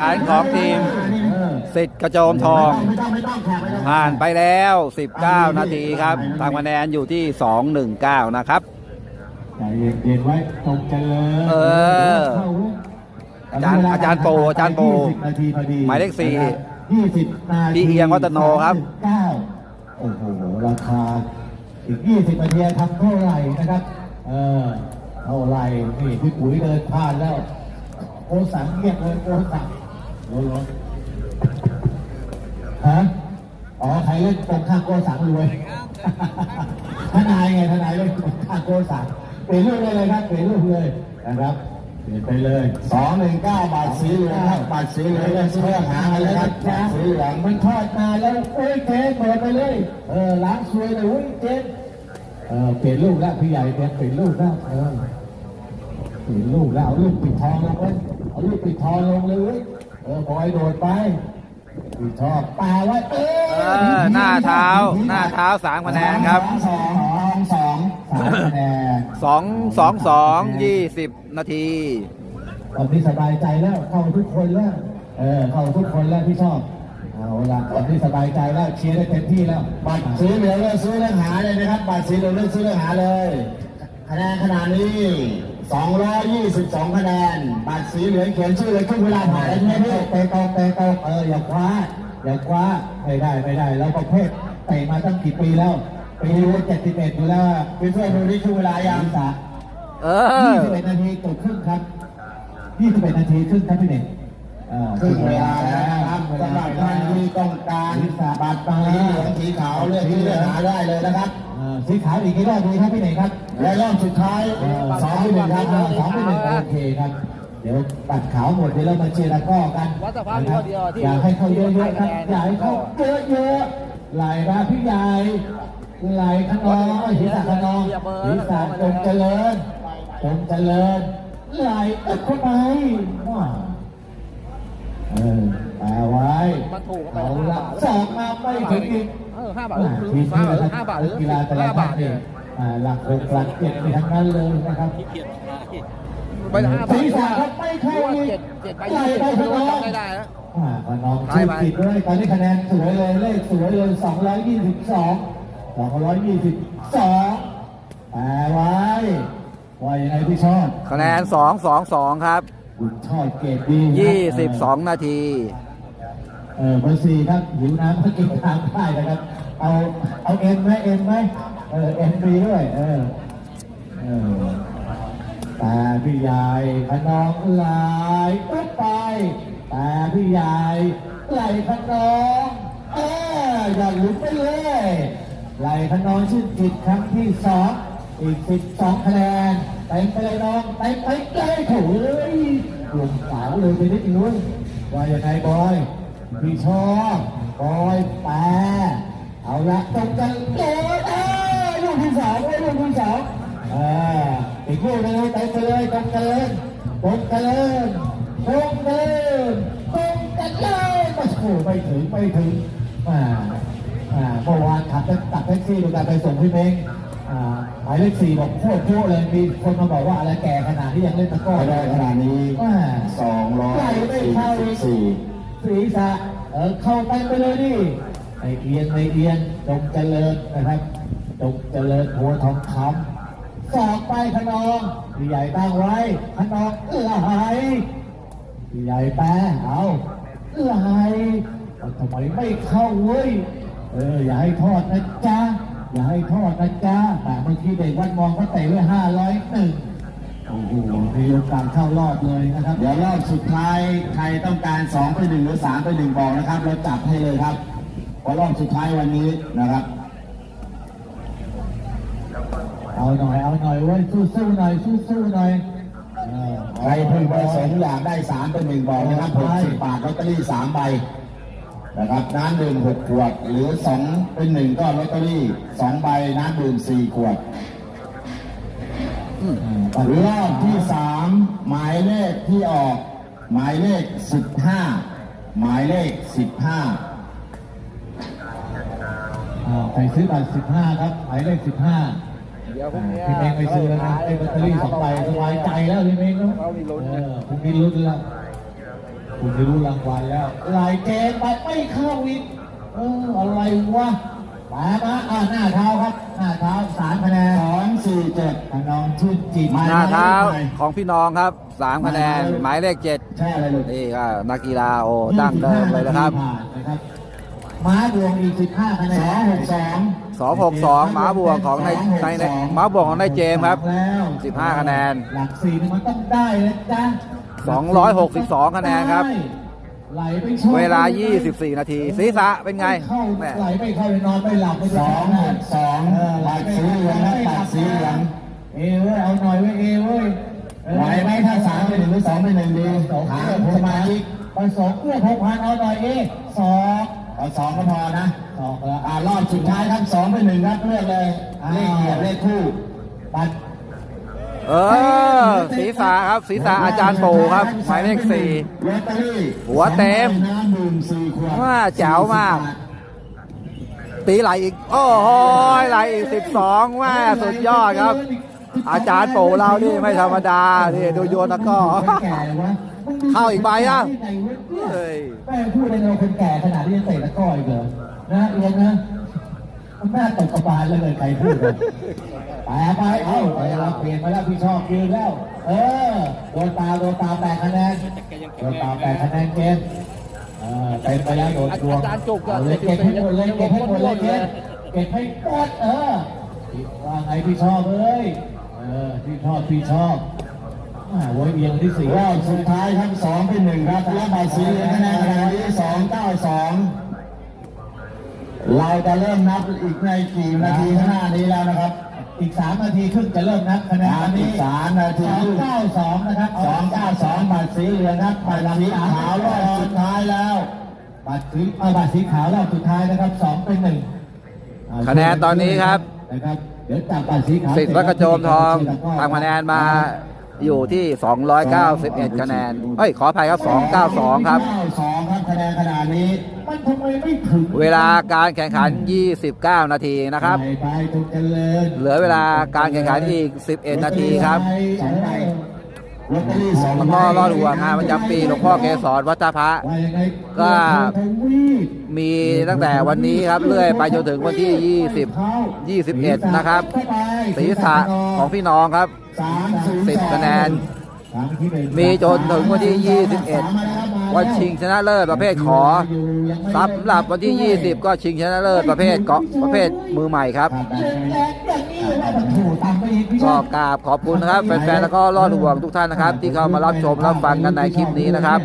การของทีมสิทธิ์กระโจมทองไม่ต้องไม่ต้องแขกไม่ต้อง ผ่านไปแล้ว 19 นาทีครับทางคะแนนอยู่ที่ 219 นะครับใจเย็นๆไว้ตรงเจริญเออเข้าเว้ยอาจารย์อาจารย์โปอาจารย์โป20นาทีพอดีหมายเลขสี่ยี่สิบนาทีพี่เอียงวัฒโนครับเก้าโอ้โหราคาอีกยี่สิบนาทีทำเท่าไหร่นะครับ เออเท่าไหร่นี่พี่ปุ๋ยเดินผ่านแล้วโกสังเรียกเลยโกสังโอ้โห ฮะ อ๋อ ใครเล่นตรงข้างโกสังรวยทนายไงทนายเล่นตรงข้างโกสังเปลี่ยนรูปได้เลยครับเปลี่ยนรูปเลยนะครับเปลี่ยนไปเลยสองหนึ่งเก้าบาทสีเหลืองครับบาทสีเหลืองเลยเพื่อหากันเลยครับบาทสีเหลืองมันทอดมาแล้วโอ้ยเจ๊เปิดไปเลยเออล้างซวยเลยอุ้ยเจ๊เออเปลี่ยนรูปแล้วพี่ใหญ่เปลี่ยนเปลี่ยนรูปแล้วเออเปลี่ยนรูปแล้วเอารูปปิดทองลงเลยเอารูปปิดทองลงเลยเว้ยเออบอยโดดไปปิดทองปาไว้เอเออหน้าเท้าหน้าเท้า3คะแนนครับสองสองสองสามคะแนน2 2 2 20นาทีตอนนี้สบายใจแล้วเข้าทุกคนแล้วเออเข้าทุกคนแล้วที่ชอบเอาละตอนนี้สบายใจแล้วเชียร์ได้เต็มที่แล้วบาทสีเหลืองเลือกซื้อเลือกหาเลยนะครับบาทสีเหลืองเลือกซื้อเลือกหาเลยคะแนนขนาดนี้ 222คะแนนบาทสีเหลืองเขียนชื่อเลยครึ่งเวลาผ่านแล้วใช่ไหมเตะพี่เตะเตะเตะเอออย่าคว้าอย่าคว้าไม่ได้ไม่ได้แล้วประเภทเตะมาตั้งกี่ปีแล้วปีนี้เจ็ดสิบเอ็ดอยู่แล้วพี่ช่วยดูนี่ครึ่งเวลายังสาเอยี่อสิบเอ็ดนาทีตกครึ่งครับยี่สิบเอ็ดนาทีครึ่งครับพี่เน่งเออครึ่งเวลาแล้วครับสำหรับท่านที่ต้องการบัตรสีเหลืองสีขาวเลือกที่เลือกหาได้เลยนะครับ เออสีขาวอีกกี่รอบดีครับพี่เน่งครับ และรอบสุดท้ายเออสองที่หนึ่งครับสองที่หนึ่งโอเคครับ เดี๋ยวบัตรขาวหมดเดี๋ยวเรามาเชียร์ตะกร้อกันวัดสภาพนะครับเดียวที่อยากให้เข้าเยอะๆครับให้คะแนนอยากให้เข้าเยอะๆไหลราพี่ใหญ่ไหลขนองศีรษะขนองศีรษะจงเจริญจงเจริญไหลเอ็ดเข้าไปว้าวเออแปลไว้มันถูกเข้าไปเอาละห้าบาทสองมาไม่ถึงอีกเออห้าบาทอ่าหรือทีมห้านี้บาทนะครับห้าบาทหรือกีฬาแต่ละห้าท่าบานทเนี่เนี่ยยอ่าหลักหกหลักเจ็ดมีทั้งนั้นเลยนะครับไปละห้าบาทศีรษะครับไม่เข้าว่าอีกเจ็ดเจ็ดไปไหลยี่สิบไปไม่รู้ว่าข้างนอกจำได้ได้แล้วอ่าขนองชื่อผิดด้วยตอนนี้คะแนนสวยเลยเลขสวยเลย222 222แปลไว้ว่ายังไงพี่ชอบคะแนน2 2 2ครับคุณชอบเกรดดีนะ22นาที เออเบอร์สี่ครับหิวน้ำก็กินน้ำได้นะครับ เอาเอาเอ็นไหมเอ็นไหมเออเอ็นฟรีด้วยเออเออแต่พี่ใหญ่ขนองไหลปุ๊บไป แต่พี่ใหญ่ไหลขนองเอออย่าหลุดไปเลยไหลขนองชื่อจิตครั้งที่สองอีกสิบสองคะแนนเต็มไปเลยน้องเต็มไปเลยโถ่เลยกลุ่มสาวเลยไปนิดนึงว่ายังไงบอย พี่ชอบบอยแปเอาละตรงกันโดนเอ้ยลูกที่สองเว้ยลูกที่สองอ่าอีกลูกนึงไปไปเลยตรงกันเลยตรงกันเลยตรงกันเลยตรงกันเลยมาโอ้ไม่ถึงไม่ถึงอ่าอ่าเมื่อวานขับตัดแท็กซี่ดูการไปส่งพี่เม้งอ่าหมายเลขสี่บอกโคตรโคตรเลยมีคนมาบอกว่าอะไรแก่ขนาดที่ยังเล่นตะก้อคะแนนขนาดนี้อ่า244 ศีรษะเออเข้าไปไปเลยดิไอเอียนไอเอียนจงเจริญนะครับจงเจริญหัวทองคำสอบไปขนองพี่ใหญ่ตั้งไว้ขนองไหลพี่ใหญ่แปะเอาไหลเอาทำไมไม่เข้าเว้ยเอออย่าให้ทอดนะจ๊ะอย่าให้ทอดนะจ๊ะแต่เมื่อกี้เด็กวัดมองก็เตะไว้ห้าร้อยหนึ่ง โอ้โหมีโอกาสเข้ารอบเลยนะครับ เดี๋ยวรอบสุดท้ายใครต้องการ2ไป1หรือ3ไป1บอกนะครับ เราจับให้เลยครับเพราะรอบสุดท้ายวันนี้นะครับ เอาหน่อยเอาหน่อยเว้ยสู้ๆหน่อยสู้ๆหน่อยเออใครพึงประสงค์อยากได้3เป็น1บอกนะครับ60บาทลอตเตอรี่3ใบนะครับน้ำดื่ม6ขวด หรือ 2 เป็น 1 ก็ลอตเตอรี่2ใบน้ำดื่ม4ขวดปัด รอบที่3หมายเลขที่ออก หมายเลข15หมายเลข15อ่าใครซื้อบัตร15ครับ หมายเลข15เดี๋ยวพรุ่งนี้พี่เมงไปซื้อแล้วนะได้ลอตเตอรี่สองใบสบายใจแล้วพี่เมงเนาะเรามีลุ้นเอนะอพรุ่งนี้ลุ้นแล้วคุณไม่รู้รางวัลแล้วหลายเกมไปไม่เข้าอีกเอออะไรวะ มามาอ่าหน้าเท้าครับ หน้าเท้าสามคะแนนสองสี่เจ็ดทางน้องชื่นจิตไม่หน้าเท้าของพี่น้องครับสามคะแนนหมายเลขเจ็ดใช่อะไรลูกนี่ก็นักกีฬาโอ้ดั้งเดิมเลยนะครับผ่านนะครับม้าดวงอีกสิบห้าคะแนนสองหกสอง262หมาบวกของในในในหมาบวกของนายเจมส์ครับแล้ว15คะแนนหลักสี่นี่มันต้องได้นะจ๊ะ262คะแนนครับ ไหลไปชนเวลา 24 นาที ศีรษะเป็นไงเข้าแม่ไหลไม่เข้าไปนอนไม่หลับไม่สองหกสองเออตัดสีเหลืองนะตัดสีเหลืองเอเว้ยเอาหน่อยเว้ยเอเว้ยเออไหวไหมถ้าสามไปหนึ่งหรือสองไปหนึ่งดีสองถาเอื้อมหสกมาพันชิกไปสองเอื้อหกพันเอาหน่อยเอสองเอาสองก็พอนะสองแล้วอ่ารอบสุดท้ายครับสองไปหนึ่งครับเลือกเลยเลขเหยียบเลขคู่ปัด เออศีรษะครับศีรษะอาจารย์ปู่ครับหมายเลขสี่ลอตเตอรี่หัวเต็มน้ำดื่มสี่ขวดว่าแจ๋วมาก ตีไหลอีก โอ้โหไหลอีก12ว่าสุดยอดครับ อาจารย์ปู่เรานี่ไม่ธรรมดานี่ดูโยนตะกร้อแก่วะเข้าอีกใบอะเฮ้เฮ้ยแม่งพูดเลยเราคนแก่ขนาดที่จะเตะตะกร้ออีกเหรอนะเอียงนะมันน่าตกกระบาลเลยใครพูดเลย ไปไปเอ้าไปเราเปลี่ยนไปแล้วพี่ชอบยืนแล้ว เออโดนตาโดนตาแปดคะแนนโดนตาแปดคะแนนเกมเออเต็มไปแล้วโดนทวงอาจารย์จุกอะเาเลยเก็บให้หมดเลยเก็บให้หมดเลยเก็บเก็บให้หมดเออว่าไงพี่ชอบเอ้ยเออพี่ชอบพี่ชอบอ่าไว้เอียงที่สี่รอบสุดท้ายครับสองเป็นหนึ่งครับและใบสีคะแนนขณะนี้สองเก้าสองเราจะเริ่มนับอีกในกี่นาทีข้างหน้านี้แล้วนะครับ อีกสามนาทีครึ่งจะเริ่มนับคะแนนสามอีกสามนาทีสองเก้าสองนะครับสองเก้าสองบัตรสีเหลืองครับบัตรสีขาวรอบสุดท้ายแล้ว บัตรสีเอาบัตรสีขาวรอบสุดท้ายนะครับสองเป็นหนึ่งอ่าคะแนนตอนนี้ครับ นะครับเดี๋ยวจับบัตรสีขาวสิทธิ์วัดกระโจมทองทำคะแนนมาอยู่ที่ 291 คะแนนเฮ้ยขออภัยครับ 292 ครับเก้าสองครับคะแนนขนาดนี้ มันทำไมไม่ถึงเวลาการแข่งขัน 29 นาทีนะครับไปไปจงเจริญเหลือเวลาการแข่งขันอีก 11 นาทีครับสองใบลอตเตอรี่สองแล้วก็รอดหัวงานประจำปีหลวงพ่อเกศรวัดท่าพระว่ายังไงก็ทวีปมีตั้งแต่วันนี้ครับเรื่อยไปจนถึงวันที่ 20 21 นะครับ ศีรษะของพี่น้องครับสามศูนย์10 คะแนนครั้งที่หนึ่งมีจนถึงวันที่ 21 วันชิงชนะเลิศประเภทขอสำหรับวันที่ 20 ก็ชิงชนะเลิศประเภทเกาะประเภทมือใหม่ครับแรงอย่างนี้ว่ามันถูกตามไปอีกพี่ชก็อบกราบขอบคุณนะครับแฟนๆแล้วก็รอดห่วงทุกท่านนะครับ ที่เข้ามารับชมรับฟังกันในคลิปนี้นะครับ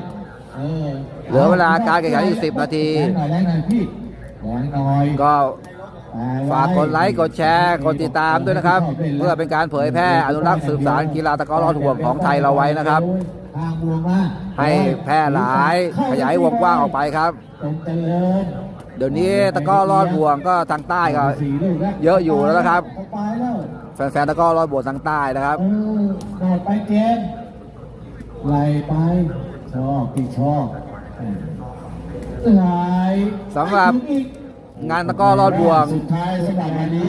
เหลือเวลาการแข่งขันอีก10 นาที ก็ฝากกดไลค์ กดแชร์ กดติดตามด้วยนะครับ เพื่อเป็นการเผยแพร่อนุรักษ์สืบสานกีฬาตะกร้อรอดห่วงของไทยเราไว้นะครับ ให้แพร่หลายขยายวงกว้างออกไปครับ เดี๋ยวนี้ตะก้อรอดห่วงก็ทางใต้ก็เยอะอยู่แล้วนะครับ แฟนๆตะก้อรอดบวชทางใต้นะครับไปเกมไหลไปชอบพี่ชอบไหลสำหรับงานตะก้อรอดห่วง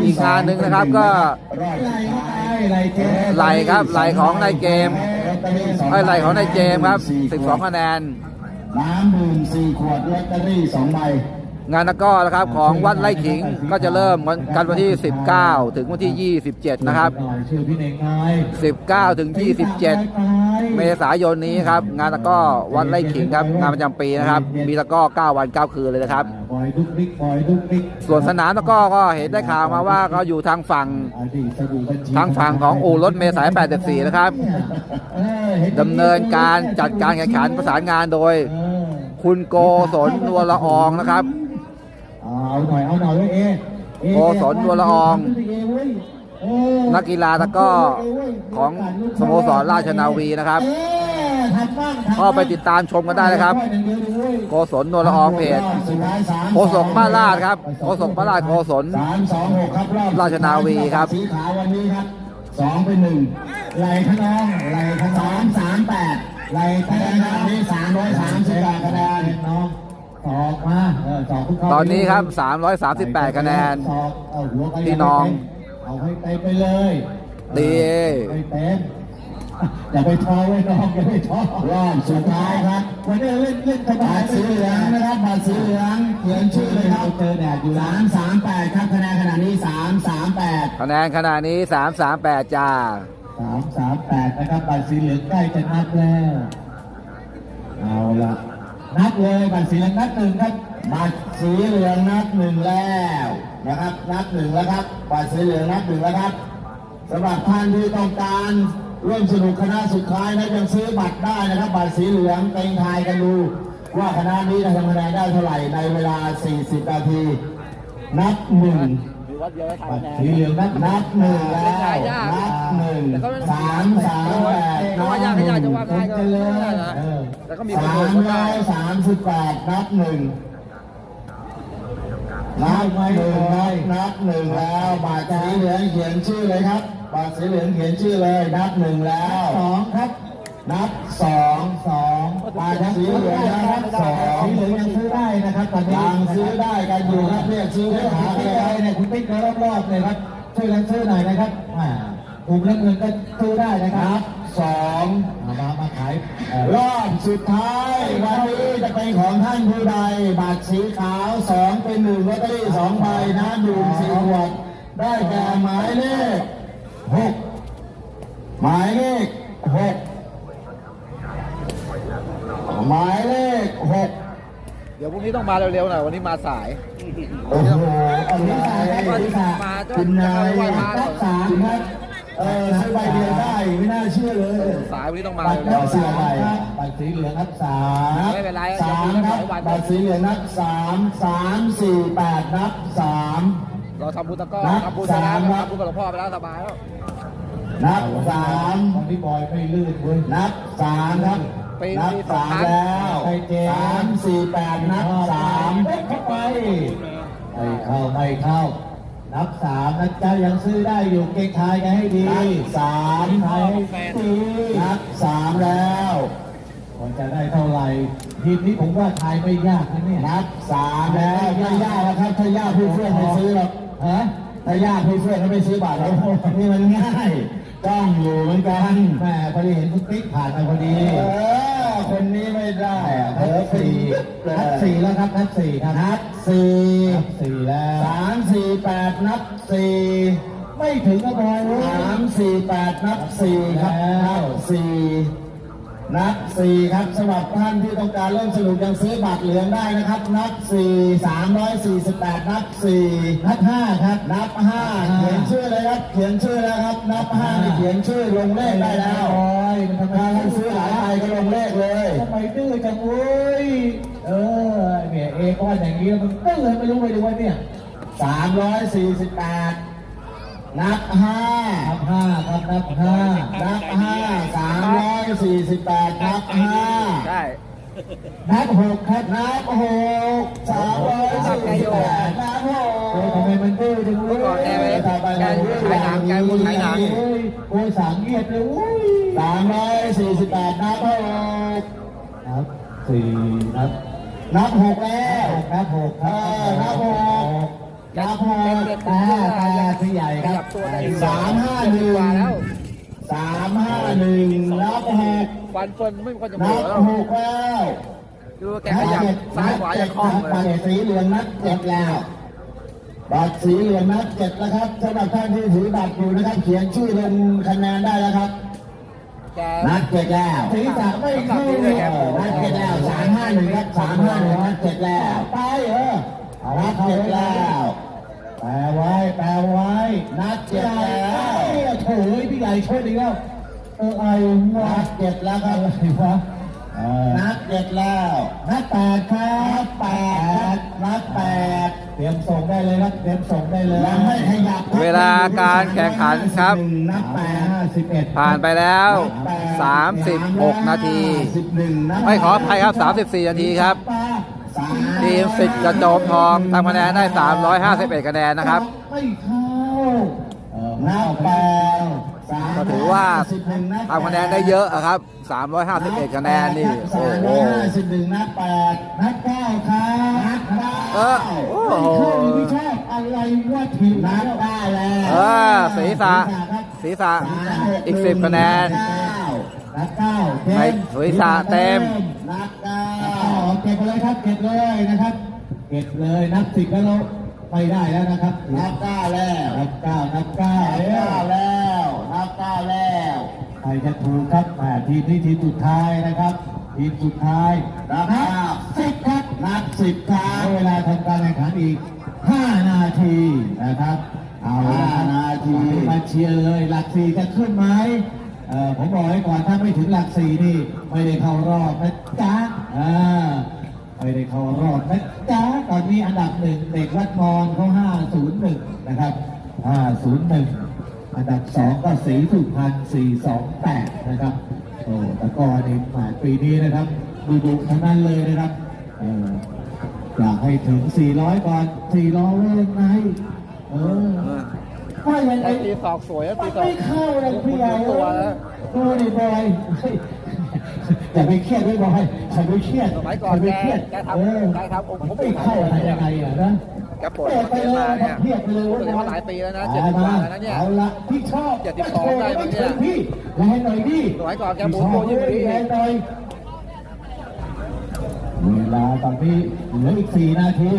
อีกงานหนึ่งนะครับก็ไหลครับไหลของในเกม ตเตอรี่สองไอ้ไหลของในเจมส์ครับสี่ขวด12คะแนน น้ำดื่มสี่ขวดลอตเตอรี่สองใบงานตะกร้อนะครับของวัดไร่ขิงก็จะเริ่มวันกันวันที่ 19 ถึงวันที่ 27 นะครับหน่อยชื่อพี่เน่งหน่อย19 ถึง 27 เมษายนนี้ครับ งานตะกร้อวัดไร่ขิงครับงานประจำปีนะครับ มีตะกร้อ 9 วัน 9 คืนเลยนะครับบอยดุกดิกบอยดุกดิกส่วนสนามตะกร้อก็เห็นได้ข่าวมาว่าก็อยู่ทางฝั่งอดีตสบู่บัญชีทางฝั่งของอู่รถเมล์สาย 84 นะครับเออห็ ดำเนินการจัดการแข่งขันประสานงานโดยเออคุณโกศลนวลละอองนะครับ เอาหน่อยเอาหน่อยเว้ยเอเอโกศลนวลละอองเเว้ยเออนักกีฬาตะกร้อของสโมสรราชนาวีนะครับเออทำบ้างทำบ้างก็ไปติดตามชมกันได้นะครับ โกศลนวลละอองเพจสุดท้ายสามโฆษกบ้านลาดครับโฆษกบ้านลาดโกศลสามสองหกครับรอบราชนาวีครับ สีขาววันนี้ครับสองเป็นหนึ่งไหลขนองไหลขนสาองมสามแปดไหลขคะนแนอนงขนาดนี้สามร้อยสามสิบแปดคะแนนน้องสอกมาเออสอกขึ้เข้าตอนนี้ครับ 338 คะแนน สอกเอาหัวไปพี่น้อง เอาให้ไปไปเลยดีไม่เป็น อย่าไปท้อไว้น้องอย่าไปท้อรอบสุดท้ายครับวันนี้เล่นเล่นสบาบายดสีเหลืองนะครับบาดสีเหลืองเขียนชื่อเลยครับเจอแดดอยู่สามสามแปดครับคะแนนขณะนี้สามสามแปดคะแนนขณะนี้ 338 จ้า สามสามแปดนะครับบัตรสีเหลืองใกล้จะนับแล้วเอาละนับเลยบัตรสีเหลืองนับหนึ่งครับบัตรสีเหลืองนับหนึ่งแล้วนะครับ นับหนึ่งแล้วครับบัตรสีเหลืองนับหนึ่งแล้วครับสำหรับท่านที่ต้องการ ร่วมสนุกคณะสุดท้ายนะยังซื้อบัตรได้นะครับบัตรสีเหลืองเต็งทายกันดูว่าคณะนี้จะทำคะแนนได้เท่าไหร่ในเวลา 40 นาที นับหนึ่งบัตรสีเหลืองนับนับหนึ่งแล้วนับหนึ่งสามสามแปดนับหนึ่งว่าได้ก็ไม่ได้นะเล้วก็มีสามร้อยสามสิบแปดนับหนึ่งนับหนึ่งนับนับหนึ่งแล้วบาทสีเหลืองเขียนชื่อเลยครับ บาทสีเหลืองเขียนชื่อเลย นับหนึ่งแล้วสองครับ นับสองสองบาทสีเหลืองนับสองสีเหลืองยังซื้อได้นะครับตอนนี้ยังซื้อได้กันอยู่ครับเรียกซื้อเรื่ได้องหาหาเลเลยยครับเนี่ยคุณติ๊กรอบๆเลยครับช่วยกันซื้อหน่อยนะครับอ่ากลุ่มละเงินก็ซื้อได้นะคนัรับบสองเอามามาขายเอ่อรอบสุดท้ายวันนี้จะเป็นของท่านผู้ใดบัตรสีขาวสองเป็นหนึ่งลอตเตอรี่สองใบน้ำดื่มสี่ขวดได้แก่หมายเลข หกหมายเลขหกหมายเลขหกเดี๋ยวพรุ่งนี้ต้องมาเร็วๆหน่อยวันนี้มาสาย โอ้โหอะไรมาคุณนายมานับสามครับเออซื้อใบเดียวได้ไม่น่าเชื่อเลยสายวันนี้ต้องมาบัตรเร็นัวบสามครับบัตรสีเหลืองนับสามไม่เป็นไรสามครับบัตรสีเหลืองนับสามสามสี่แปดนับสามๆ เราทำบุญตะก้อนับทำบุญไปแล้วสามครับทำบุญกับหลวงพ่อไปแล้วสบายแล้วนับสามของพี่บอยไม่ลื่นเว้ยนับสามครับปีนับปีสองสามครั้งแล้วไปเจสามสี่แปดนับสามเด็กเข้าไปไม่เข้าไม่เข้า นับสามนะจ๊ะยังซื้อได้อยู่เก่งทายกันให้ดีนับสามทายให้ดีนับสามแล้วมันจะได้เท่าไหร่ทีมนี้ผมว่าทายไม่ยากนะเนี่ยนับสามแล้วไม่ยากแล้วครับถ้ายากพี่เพื่อนไม่ซื้อหรอก ฮะถ้ายากพี่เพื่อนเขาไม่ซื้อบัตรหรอกนี่มันง่ายจ้องอยู่เหมือนกันแม่พอดีเห็นคุณติ๊กผ่านมาพอดี เออ คนนี้ไม่ได้อะเผลนัอบสี่สี่นับสี่แล้วครับนับสี่ครับนับสี่นับสี่แล้วสามสี่แปดนับสี่ไม่ถึงก็บอยเว้ยสามสี่แปดนับสี่ครับแล้วนับสี่ นับสี่ครับสำหรับท่านที่ต้องการเริ่มสนุกยังซื้อบัตรเหลืองได้นะครับ นับสี่สามร้อยสี่สิบแปดนับสี่นับห้าครับ นับห้าเขียนชื่อเลยครับ เขียนชื่อแล้วครับ นับห้านี่เขียนชื่อลงเลขได้แล้วบอยมันทำไมถ้าท่านซื้อหลายใบก็ลงเลขเลยทำไมดื้อจังเว้ยเออเนี่ยเอก้อนอย่างนี้แล้วมันดื้อไม่รู้ไปดูว่าเนี่ยสามร้อยสี่สิบแปด นับห้านับห้าครับนับห้านับห้าสามร้อยสี่สิบแปดนับห้าใช่นับหกครับนับหกสามร้อยสี่สิบแปดนับหโอ้ยทำไมมันดื้อจังเว้ยก่อนแกไปแกขายหนังแกมุนขายหนังโอ้ยสางเงียบเลยสามร้อยสี่สิบแปดนับหกนับสี่นับนับหกแล้วนับหกคเอรับอนับหกนับหก ตาตาที่ใหญ่ ข ค ยั รั บบ ตัวได้ สามห้าหนึ่งกว่าแล้วสามห้าหนึ่งนับหกฟันเฟินไม่มีคนจะนัหัวบแล้วหกแล้วดูแกขยับซ้ายขวายังคล่องเลบัตยรสีเหลืองนัดเจ็ดแล้วบัตรสีเหลืองนัดเจ็ดแล้วครับสำหรับท่านที่ถือบัตรอยู่นะครับ เขียนชื่อลงคะแนนได้แล้วครับแกนัดเจ็ดแล้วศีรษะไม่เข้านัดเจ็ดแล้วสามห้าหนึ่งครับสามห้าหนึ่งนัดเจ็ดแล้วไปเออนัดเจ็ดแล้ว แปลไว้แปลไว้ นัดเจ็ดแล้วเนี่ยโถ่เอ้ยพี่ใหญ่ช่วยดีแล้วเออไอ้วะนัดเจ็ดแล้วครับอะไรวะเออนัดเจ็ดแล้วนัดแปดครันับดแปดนัดแปดเตรียมส่งได้เลยครับเตรียมส่งได้เลยยังไม่ขยับครับเวลาการแข่งขันครับนับแปดห้าสิบเอ็ดผ่านไปแล้ว 36 นาทีสิบหนึ่งนับไม่ขออภัยครับ 34 นาทีครับสาม ทีมสิทธิ์กระโจมทองทำคะแนนได้ 351คะแนนนะครับ ไม่เข้าเออนับแปดสามก็ถือว่าสิบหนึ่งนับแปดทำคะแนนได้เยอะอะครับ 351คะแนนนี่สาโอ้มโหร้อยห้าสิบหนึ่งนับแปดนัดเก้าครับนับเก้าเออโอ้ไม่โหชอบไม่ชอบอะไรวะทีมนับได้แล้วเออศีรษะศีรษะอีก10คะแนนนนับเก้าเจไม่มส์สวยสะเต็มนับ เก้านับเก้าเก็บไปเลยครับเก็บเลยนะครับ เก็บเลยนับสิบแล้วเราไม่ได้แล้วนะครับนับเก้าแล้วนับเก้านับเก้านับเอ้เก้ายแล้วนับเก้าแล้วใครจะถูกครับแหมทีมนี้ทีมสุดท้ายนะครับทีมสุดท้ายนับเก้าสิบครับนับสิบครัใช้บเวลาทำการแข่งขันอีก5นาทีนะครับเอาละห้านาทีมาเชียร์เลยหลักสี่จะขึ้นไหมเอ่อผมบอกไว้ก่อนถ้าไม่ถึงหลักสี่นี่ ไม่ได้เข้ารอบนะจ๊ะอ่า ไม่ได้เข้ารอบนะจ๊ะตอนนี้อันดับหนึ่งเด็กวัดมอนเขา501นะครับ501อันดับสองก็สีสุพรรณ428นะครับโอ้แต่ก็นี่หมายปีนี้นะครับดูดุทั้งนั้นเลยนะครับเอออยากให้ถึง 400 ก่อน 400เว้ยไงเออว่ายังไงไอ้ตีศอกสวยนะตีศอกไม่เข้าเลยพี่ใหญ่ตัวนะดูดิบอย เฮ้ยอย่าไปเครียดด้วยบอยอย่าไปเครียดสมัยก่อนอย่าไปเครียดแกแกทำเออแกทำผมผมไม่เข้าอะไรยังไงอะนะแกปวดเปิดไปเลยเนี่ยเครียดไปเลยรู้สึกว่าหลายปีแล้วนะเอา70กว่ามาแล้วนะเนี่ยเอาละพี่ชอบ72ได้มั้งเนี่ยพี่แรงหน่อยดิสมัยก่อนแกหมุนตัวยืดดีแรงหน่อยเวลาตอนนี้เหลืออีกสี่นาที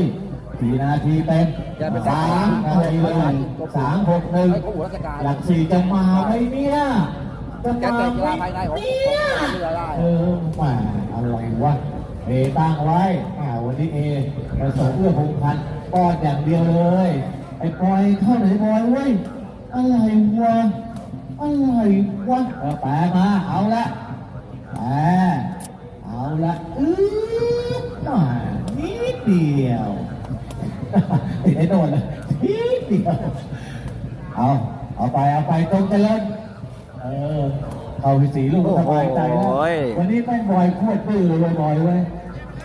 สี่นาทีเต็มอย่าไปสามนาทีเลยสามหกหนึ่งให้เขาหัวราชการหลักสี่จะมาไหมเนี่ยจะ แกมาเตะไหกีมฬาภายในของเนี่ยของกีฬาได้เออแหมาอะไรวะเอตั้งไว้อ่าวันนี้เอประสบเอื้อพงพันธ์ป้อนอย่างเดียวเลย ไอ้ปอยเข้าไหนบอยเว้ยอะไรวะอะไรวะเออแปลมาเอาละแปลเอาละอื้อหน่อยนิดเดียวติดไอ้โดนเลยนิดเดียวเอาเอาไปเอาไปตรงกันเลย เออเข้าไปสีลูกสบายใจแล้วโอ้ยวันนี้แม่งบอยโคตรดื้อเลยบอยเว้ย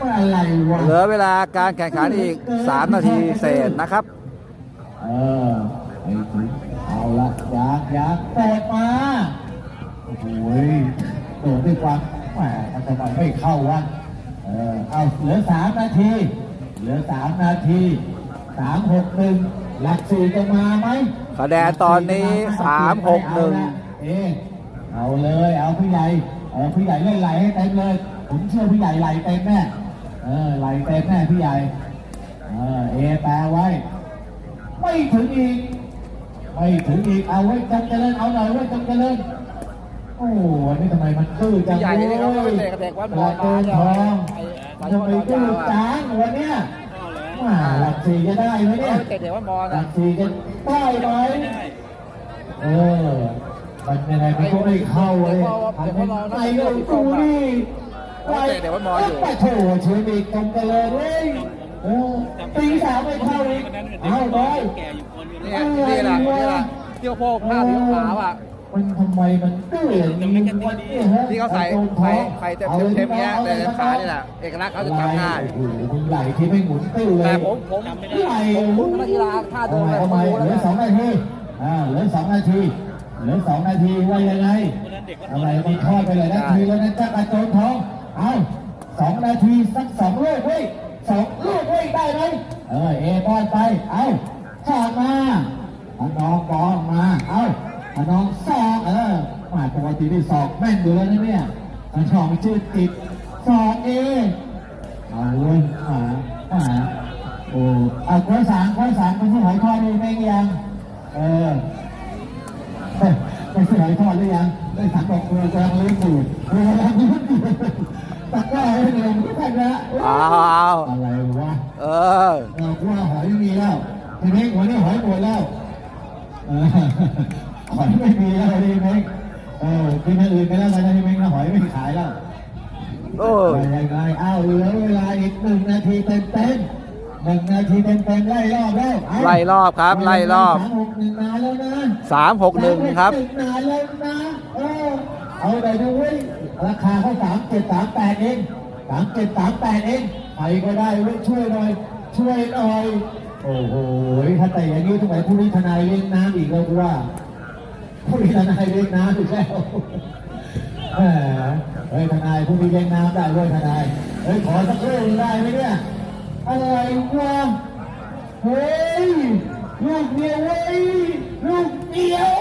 ว่าอะไรวะเหลือเวลาการแข่งขันอีก 3 นาทีเศษนะครับ เออไอ้ถึงเอาละยางยางเปิดมาโอ้โหโดดด้วยความแหมมันทำไมไม่เข้าวะเออเอาเหลือสามนาที เหลือสามนาทีสามหกหนึ่งหลักสี่จะมาไหมคะแนนตอนนี้เอ3 6ละเอ๊ะ เอาเลยเอาพี่ใหญ่เออพี่ใหญ่เล่นไหลให้เต็มเลย ผมเชื่อพี่ใหญ่ไหลเต็มแน่เออไหลเต็มแน่พี่ใหญ่เออเอแปลไว้ ไม่ถึงอีกไม่ถึงอีกเอาไว้จงเจริญเอาหน่อยไว้จงเจริญโอ้โหวันนี้ทำไมมันตื้อจังพี่ใหญ่นี่เขาก็ไปเตะกับเด็กวัดมอญมาเดินเนี่ยทองไอ้ไอ้ทำไมตื้อจังวันเนี้ยมาหลักสี่จะได้ไหมเขาเนี่ยไปเตะเด็กวัดมอญหลัอะกสี่จะได้ไหมเออ มันยังไงมันก็ไม่เข้าเลยทำไมไม่ลงตูนี่ไปโถเชิญอีกจงเจริญเลยเออตีสามไม่เข้าอีกเอาบอยเนี่นี่แหละนี่แหละเที่ยวโพกผ้าสีขาว่ะมันทำไมมันตื้ออย่างนี้วะเนี่ยฮะที่เขาใส่ไข่ไข่เต็มเต็มเงี้ยแต่เต็มขานี่แหละเอกลักษณ์เขาจะจำง่ายโอ้โหมันไหลที่ไม่หมุนตื้อเลยแต่ผมผมไหลผมนักกีฬาท่าโดนเลยทำไมผมรู้เหลือสองนาทีอ่าเหลือสองนาที เหลือสองนาทีว่ายังไงอะไรมันทอดไปเลยนาทีแล้วนะจ๊ะกระโจนทอง เอาสองนาทีสักสองลูกเว้ยสองลูกเว้ยได้ไหมเออเอบอลไป เอาทอดมาเอาน้องบอลมา เอาเอาน้องซอกเออมาปกตินี่สอกแม่นอยู่แล้วนะเนี่ยอันชองชื่อติดสอกเอเอาเว้ยหมาหมาโอ้เอาข้อสามข้อสามไม่ใช่หอยทอดเลยแม่งยังเออเฮ้ย ไม่ใช่หอยทอดหรือยังได้สังบอกเมืองกำลังเลี้ยงอยู่เออตักว่าให้เร็วไม่ได้ละเอาเอาอะไรวะเออเออว่าหอยไม่มีแล้วทีนี้วันนี้หอยหมดแล้วหอยไม่มีแล้วทีนี้เออกินอย่างอื่นไปแล้วนะทีนี้นะหอยไม่ขายแล้วโอ้ยยังไงอ้าวเหลือเวลาอีกหนึ่งนาทีเต็มเต็มๆ หนึ่งนาทีเต็มเต็มๆไล่รอบแล้วเาไล่รอบครับ ไล่รอบสามหกหนึ่งนานแล้วนะสามหกหนึ่งครับสามหกหนึ่งนานแล้วนะเออเอาไปดูเว้ยราคาเขาสามเจ็ดสามแปดเองสามเจ็ดสามแปดเองใครก็ได้เว้ยช่วยหน่อย ช่วยหน่อย โอ้โหถ้าแต่อย่างนี้ทำไมผู้นี้ทนายเลี้ยงน้ำอีกแล้วกูว่าผู้นี้ทนายเลี้ยงน้ำอีกแล้วแหมเฮ้ยทนายผู้มีเลี้ยงน้ำได้ด้วยทนายเฮ้ยขอสักเรื่องได้ไหมเนี่ย อะไรวะเฮ้ยลูกเมียเว้ยลูกเดียว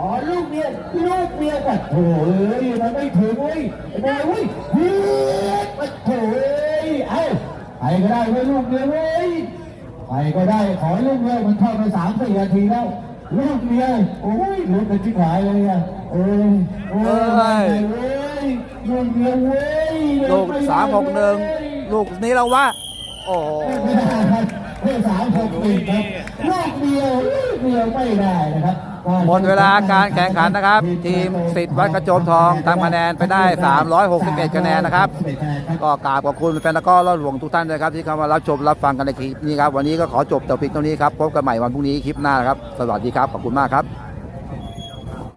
อ๋อลูกเดียวลูกเดียวกันโถ่เอ้ยมันไม่ถึงเว้ยไอ้บอยเว้ยเฮ้ยมันโถ่เอ้ยเอ้าใครก็ได้ไว้ยลูกเดียวเว้ยใครก็ได้ขอให้ลูกเดียวมันเข้าไปสามสี่นาทีแล้วลูกเดียวโอ้ยลูกเป็นที่หายเลยอะเอ้ยโอ้ยเว้ยลูกเดียวเว้ยลูกสามหกหนึ่งลูกนี้เราว่า โอ้โหไม่ได้ครับเพื่อสามหกหนึ่งครับลูกเดียวลูกเดียวไม่ได้นะครับหมดเวลาการแข่งขันนะครับ ทีมสิทธิ์วัดกระโจมทองทำคะแนนไปได้ 361 คะแนนนะครับ ก็กราบขอบคุณแฟนตะกร้อรอดหลวงทุกท่านด้วยครับ ที่เข้ามารับชมรับฟังกันในคลิปนี้ครับ วันนี้ก็ขอจบแต่เพียงเท่านี้ครับ พบกันใหม่วันพรุ่งนี้คลิปหน้านะครับ สวัสดีครับ ขอบคุณมากครับ